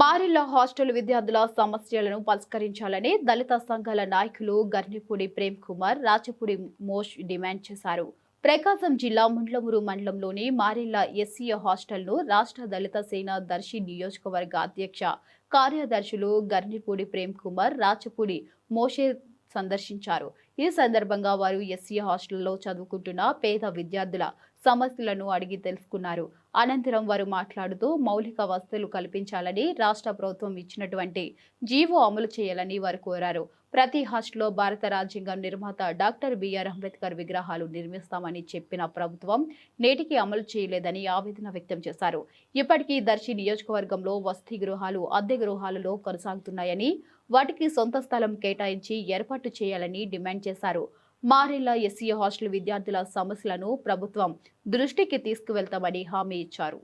Marilla hostel విద్యార్థుల సమస్యలను పరిష్కరించాలని దళిత సంఘాల నాయకులు గర్నిపూడి ప్రేమ్ కుమార్ రాచపూడి మోష్ డిమాండ్ చేశారు. ప్రకాశం జిల్లా ముండ్లమూరు మండలంలోని మారిల్ల ఎస్సీ హాస్టల్ను రాష్ట్ర దళిత సేన దర్శి నియోజకవర్గ అధ్యక్ష కార్యదర్శులు గర్నిపూడి ప్రేమ్ కుమార్ రాచపూడి మోషే సందర్శించారు. ఈ సందర్భంగా వారు ఎస్సీ హాస్టల్లో చదువుకుంటున్న పేద విద్యార్థుల సమస్యలను అడిగి తెలుసుకున్నారు. అనంతరం వారు మాట్లాడుతూ మౌలిక వసతులు కల్పించాలని రాష్ట్ర ప్రభుత్వం ఇచ్చినటువంటి జీవో అమలు చేయాలని వారు కోరారు. ప్రతి హాస్టల్లో భారత రాజ్యాంగం నిర్మాత డాక్టర్ బిఆర్ అంబేద్కర్ విగ్రహాలు నిర్మిస్తామని చెప్పిన ప్రభుత్వం నేటికి అమలు చేయలేదని ఆవేదన వ్యక్తం చేశారు. ఇప్పటికీ దర్శి నియోజకవర్గంలో వసతి గృహాలు అద్దె గృహాలలో కొనసాగుతున్నాయని వాటికి సొంత స్థలం కేటాయించి ఏర్పాటు చేయాలని డిమాండ్ చేశారు. మారెల్ల ఎస్సీ హాస్టల్ విద్యార్థుల సమస్యలను ప్రభుత్వం దృష్టికి తీసుకువెళ్తామని హామీ ఇచ్చారు.